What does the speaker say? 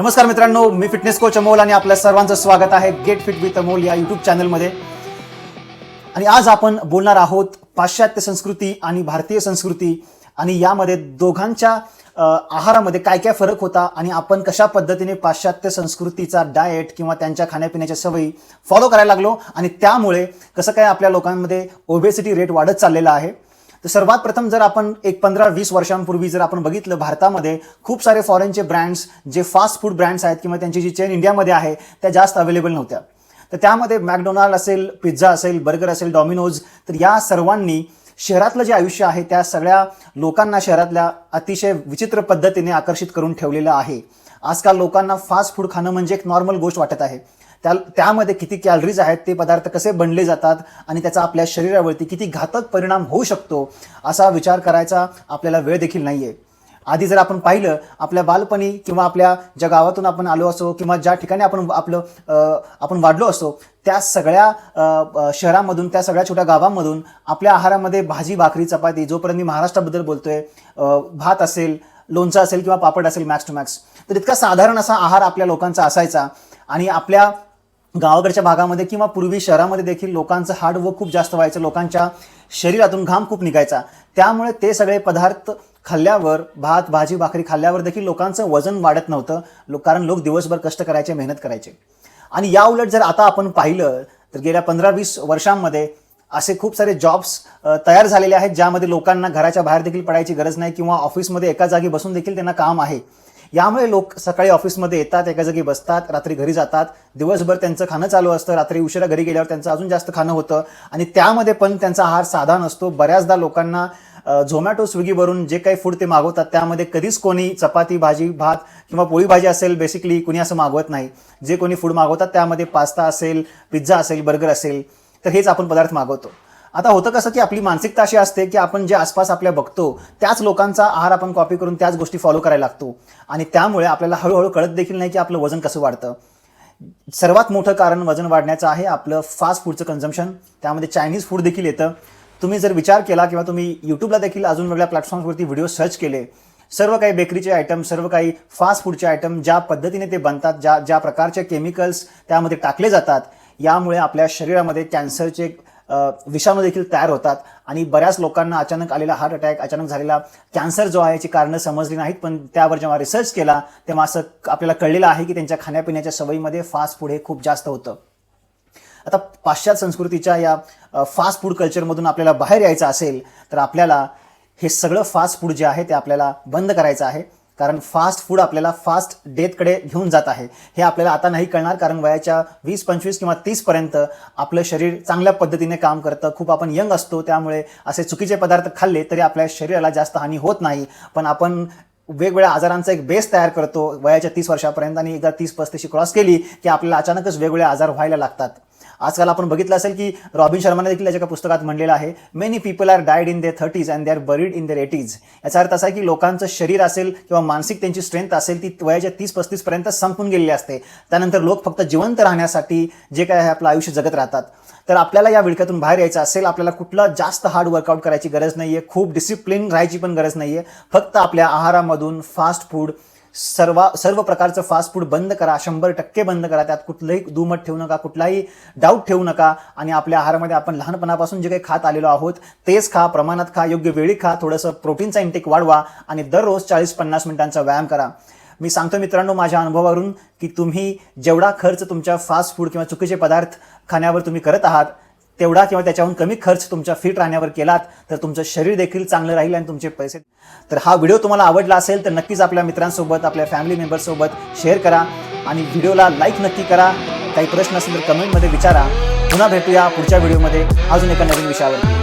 नमस्कार मित्रांनो मी fitness coach Amol आणि आपल्या सर्वांचं स्वागत आहे गेट फिट विथ अमोल या युट्यूब चॅनलमध्ये आणि आज आपण बोलणार आहोत पाश्चात्य संस्कृती आणि भारतीय संस्कृती आणि यामध्ये दोघांच्या आहारामध्ये काय काय फरक होता आणि आपण कशा पद्धतीने पाश्चात्य संस्कृतीचा डाएट किंवा त्यांच्या खाण्यापिण्याच्या सवयी फॉलो करायला लागलो आणि त्यामुळे कसं काय आपल्या लोकांमध्ये ओबेसिटी रेट वाढत चाललेला आहे. तर सर्वात प्रथम जर आपण एक पंधरा वीस वर्षांपूर्वी जर आपण बघितलं भारतामध्ये खूप सारे फॉरेनचे ब्रँड्स जे फास्ट फूड ब्रँड्स आहेत किंवा त्यांची जी चेन इंडियामध्ये आहे त्या जास्त अवेलेबल नव्हत्या. तर त्यामध्ये मॅकडोनाल्ड असेल पिझ्झा असेल बर्गर असेल डॉमिनोज तर या सर्वांनी शहरातलं जे आयुष्य आहे त्या सगळ्या लोकांना शहरातल्या अतिशय विचित्र पद्धतीने आकर्षित करून ठेवलेलं आहे. आजकाल लोकांना फास्ट फूड खाणं म्हणजे एक नॉर्मल गोष्ट वाटत आहे. त्या त्यामध्ये किती कॅलरीज आहेत ते पदार्थ कसे बनले जातात आणि त्याचा आपल्या शरीरावरती किती घातक परिणाम होऊ शकतो असा विचार करायचा आपल्याला वेळ देखील नाही आहे आधी जर आपण पाहिलं आपल्या बालपणी किंवा आपल्या ज्या गावातून आपण आलो असो किंवा ज्या ठिकाणी आपण आपलं आपण वाढलो असो त्या सगळ्या शहरामधून त्या सगळ्या छोट्या गावांमधून आपल्या आहारामध्ये भाजी भाकरी चपाती जोपर्यंत मी महाराष्ट्राबद्दल बोलतोय भात असेल लोणचं असेल किंवा पापड असेल मॅक्स टू मॅक्स तर इतका साधारण असा आहार आपल्या लोकांचा असायचा आणि आपल्या गावाकडच्या भागामध्ये किंवा पूर्वी शहरामध्ये देखील लोकांचं हार्डवर्क खूप जास्त व्हायचं लोकांच्या शरीरातून घाम खूप निघायचा. त्यामुळे ते सगळे पदार्थ खाल्ल्यावर भात भाजी भाकरी खाल्ल्यावर देखील लोकांचं वजन वाढत नव्हतं लोक कारण लोक दिवसभर कष्ट करायचे मेहनत करायचे. आणि या उलट जर आता आपण पाहिलं तर गेल्या पंधरा वीस वर्षांमध्ये असे खूप सारे जॉब्स तयार झालेले आहेत ज्यामध्ये लोकांना घराच्या बाहेर देखील पडायची गरज नाही किंवा ऑफिसमध्ये एका जागी बसून देखील त्यांना काम आहे. यामुळे लोक सकाळी ऑफिसमध्ये येतात एका जागी बसतात रात्री घरी जातात. दिवसभर त्यांचं खाणं चालू असतं. रात्री उशिरा घरी गेल्यावर त्यांचं अजून जास्त खाणं होतं. आणि त्यामध्ये पण त्यांचा आहार साधा नसतो. बऱ्याचदा लोकांना झोमॅटो स्विगीवरून जे काही फूड ते मागवतात त्यामध्ये कधीच कोणी चपाती भाजी भात किंवा पोळी भाजी असेल बेसिकली कुणी असं मागवत नाही. जे कोणी फूड मागवतात त्यामध्ये पास्ता असेल पिझ्झा असेल बर्गर असेल तर हेच आपण पदार्थ मागवतो. आता होतं कसं की आपली मानसिकता अशी असते की आपण जे आसपास आपल्या बघतो त्याच लोकांचा आहार आपण कॉपी करून त्याच गोष्टी फॉलो करायला लागतो. आणि त्यामुळे आपल्याला हळूहळू कळत देखील नाही की आपलं वजन कसं वाढतं. सर्वात मोठं कारण वजन वाढण्याचं आहे आपलं फास्ट फूडचं कन्झम्पन त्यामध्ये चायनीज फूड देखील येतं. तुम्ही जर विचार केला किंवा तुम्ही यूट्यूबला देखील अजून वेगळ्या प्लॅटफॉर्म्सवरती व्हिडिओ सर्च केले सर्व काही बेकरीचे आयटम सर्व काही फास्ट फूडचे आयटम ज्या पद्धतीने ते बनतात ज्या ज्या प्रकारचे केमिकल्स त्यामध्ये टाकले जातात यामुळे आपल्या शरीरामध्ये कॅन्सरचे विषाणू देखील तयार होतात. आणि बऱ्याच लोकांना अचानक आलेला हार्ट अटॅक अचानक झालेला कॅन्सर जो आहे याची कारणं समजली नाहीत पण त्यावर जेव्हा रिसर्च केला तेव्हा असं आपल्याला कळलेलं आहे की त्यांच्या खाण्यापिण्याच्या सवयीमध्ये फास्ट फूड हे खूप जास्त होतं. आता पाश्चात्य संस्कृतीच्या या फास्ट फूड कल्चरमधून आपल्याला बाहेर यायचं असेल तर आपल्याला हे सगळं फास्ट फूड जे आहे ते आपल्याला बंद करायचं आहे. कारण फास्ट फूड आपल्याला फास्ट डेथकडे घेऊन जात आहे. हे आपल्याला आता नाही कळणार कारण वयाच्या वीस पंचवीस किंवा तीसपर्यंत आपलं शरीर चांगल्या पद्धतीने काम करतं. खूप आपण यंग असतो त्यामुळे असे चुकीचे पदार्थ खाल्ले तरी आपल्या शरीराला जास्त हानी होत नाही. पण आपण वेगवेगळ्या आजारांचा एक बेस तयार करतो. वयाच्या तीस वर्षापर्यंत आणि एकदा तीस पस्तीशी क्रॉस केली की आपल्याला अचानकच वेगवेगळे आजार व्हायला लागतात. आजकाल आपण बघितलं असेल की रॉबिन शर्माने देखील याच्या पुस्तकात म्हणलेलं आहे many people are died in their thirties and they are buried in their eighties याचा अर्थ असा आहे की लोकांचं शरीर असेल किंवा मानसिक त्यांची स्ट्रेंथ असेल ती वयाच्या तीस पस्तीस पर्यंत संपून गेलेली असते. त्यानंतर लोक फक्त जिवंत राहण्यासाठी जे काय आहे आपलं आयुष्य जगत राहतात. तर आपल्याला या विळख्यातून बाहेर यायचं असेल आपल्याला कुठलं जास्त हार्ड वर्कआउट करायची गरज नाही आहे खूप डिसिप्लिन राहायची पण गरज नाही आहे फक्त आपल्या आहारामधून फास्ट फूड सर्व सर्व प्रकारचं फास्ट फूड बंद करा शंभर टक्के बंद करा त्यात कुठलंही दुमत ठेवू नका कुठलाही डाऊट ठेवू नका आणि आपल्या आहारामध्ये आपण लहानपणापासून जे काही खात आलेलो आहोत तेच खा प्रमाणात खा योग्य वेळी खा थोडंसं प्रोटीनचा इंटेक वाढवा आणि दररोज चाळीस पन्नास मिनिटांचा व्यायाम करा. मी सांगतो मित्रांनो माझ्या अनुभवावरून की तुम्ही जेवढा खर्च तुमच्या फास्ट फूड किंवा चुकीचे पदार्थ खाण्यावर तुम्ही करत आहात तेवढा किंवा त्याच्याहून कमी खर्च तुमच्या फिट राहण्यावर केलात तर तुमचं शरीर देखील चांगलं राहील आणि तुमचे पैसे. तर हा व्हिडिओ तुम्हाला आवडला असेल तर नक्कीच आपल्या मित्रांसोबत आपल्या फॅमिली मेंबर्ससोबत शेअर करा आणि व्हिडिओला लाईक नक्की करा. काही प्रश्न असेल तर कमेंटमध्ये विचारा. पुन्हा भेटूया पुढच्या व्हिडिओमध्ये अजून एका नवीन विषयावर